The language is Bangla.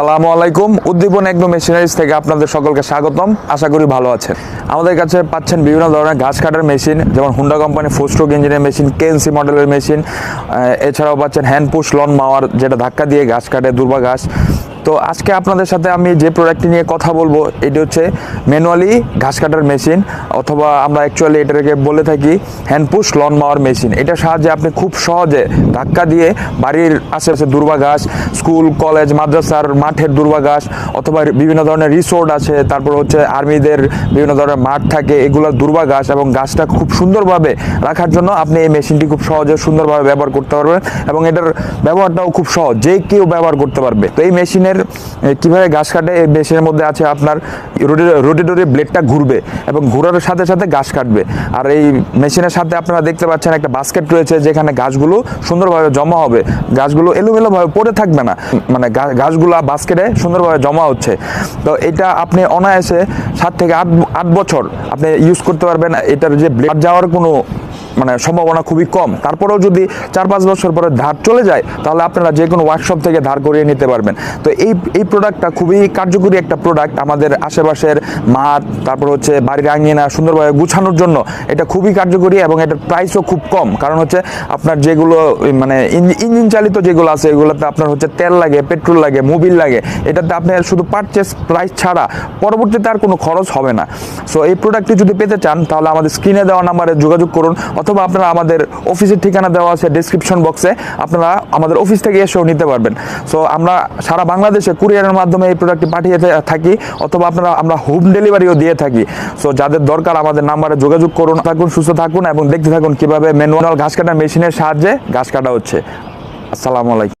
আসসালামু আলাইকুম। উদ্দীপন একদম মেশিনারিজ থেকে আপনাদের সকলকে স্বাগতম। আশা করি ভালো আছেন। আমাদের কাছে পাচ্ছেন বিভিন্ন ধরনের ঘাস কাটার মেশিন, যেমন হুন্ডা কোম্পানি ফোস্ট্রোক ইঞ্জিনের মেশিন কেএনসি মডেলের মেশিন এছাড়াও পাচ্ছেন হ্যান্ড পুশ লন মাওয়ার যেটা ধাক্কা দিয়ে ঘাস কাটে, দুর্বা ঘাস। তো আজকে আপনাদের সাথে আমি যে প্রোডাক্টটি নিয়ে কথা বলব, এটি হচ্ছে ম্যানুয়ালি ঘাস কাটার মেশিন অথবা আমরা অ্যাকচুয়ালি এটাকে বলে থাকি hand push lawn mower machine এটার সাহায্যে আপনি খুব সহজে ধাক্কা দিয়ে বাড়ির আশেপাশে দুর্বা ঘাস স্কুল কলেজ মাদ্রাসার মাঠের দুর্বা ঘাস অথবা বিভিন্ন ধরনের রিসোর্ট আছে, তারপর হচ্ছে আর্মিদের বিভিন্ন ধরনের মাঠ থাকে এগুলোর দুর্বা ঘাস এবং গাছটা খুব সুন্দরভাবে রাখার জন্য আপনি এই মেশিনটি খুব সহজে সুন্দরভাবে ব্যবহার করতে পারবেন এবং এটার ব্যবহারটাও খুব সহজ, যে কেউ ব্যবহার করতে পারবে। তো এই মেশিনের কীভাবে ঘাস কাটে? এই মেশিনের মধ্যে আছে আপনার রোটেটরি ব্লেডটা ঘুরবে এবং ঘোরার সাথে সাথে ঘাস কাটবে। আর এই মেশিনের সাথে আপনারা দেখতে পাচ্ছেন একটা বাস্কেট রয়েছে যেখানে ঘাসগুলো সুন্দরভাবে জমা হবে। গাছগুলো এলোমেলোভাবে পড়ে থাকবে না। মানে গা- ঘাসগুলো বাস্কেটে সুন্দরভাবে জমা হচ্ছে। তো এটা আপনি অনায়াসে সাত থেকে আট আট বছর আপনি ইউজ করতে পারবেন। এটার যে ব্লেড যাওয়ার কোনো মানে সম্ভাবনা খুবই কম। তারপরেও যদি চার পাঁচ বছর পরে ধার চলে যায়, তাহলে আপনারা যে কোনো ওয়ার্কশপ থেকে ধার করিয়ে নিতে পারবেন। তো এই এই প্রোডাক্টটা খুবই কার্যকরী একটা প্রোডাক্ট আমাদের আশেপাশের মাঠ, তারপর হচ্ছে বাড়ির আঙিনা, সুন্দরভাবে গুছানোর জন্য এটা খুবই কার্যকরী এবং এটার প্রাইসও খুব কম। কারণ হচ্ছে আপনার যেগুলো মানে ইঞ্জি- ইঞ্জিন চালিত যেগুলো আছে, এগুলোতে আপনার হচ্ছে তেল লাগে পেট্রোল লাগে মোবিল লাগে, এটাতে আপনার শুধু পারচেস প্রাইস ছাড়া পরবর্তীতে আর কোনো খরচ হবে না। সো এই প্রোডাক্টটি যদি পেতে চান, তাহলে আমাদের স্ক্রিনে দেওয়া নাম্বারে যোগাযোগ করুন, অথবা আপনারা আমাদের অফিসের ঠিকানা দেওয়া আছে ডিসক্রিপশন বক্সে আপনারা আমাদের অফিস থেকে এসেও নিতে পারবেন। সো আমরা সারা বাংলাদেশে কুরিয়ারের মাধ্যমে এই প্রোডাক্টটি পাঠিয়ে থাকি, অথবা আপনারা, আমরা হোম ডেলিভারিও দিয়ে থাকি। সো যাদের দরকার আমাদের নাম্বারে যোগাযোগ করুন, থাকুন, সুস্থ থাকুন এবং দেখতে থাকুন কীভাবে ম্যানুয়াল ঘাস কাটার মেশিনের সাহায্যে ঘাস কাটা হচ্ছে। আসসালামু আলাইকুম।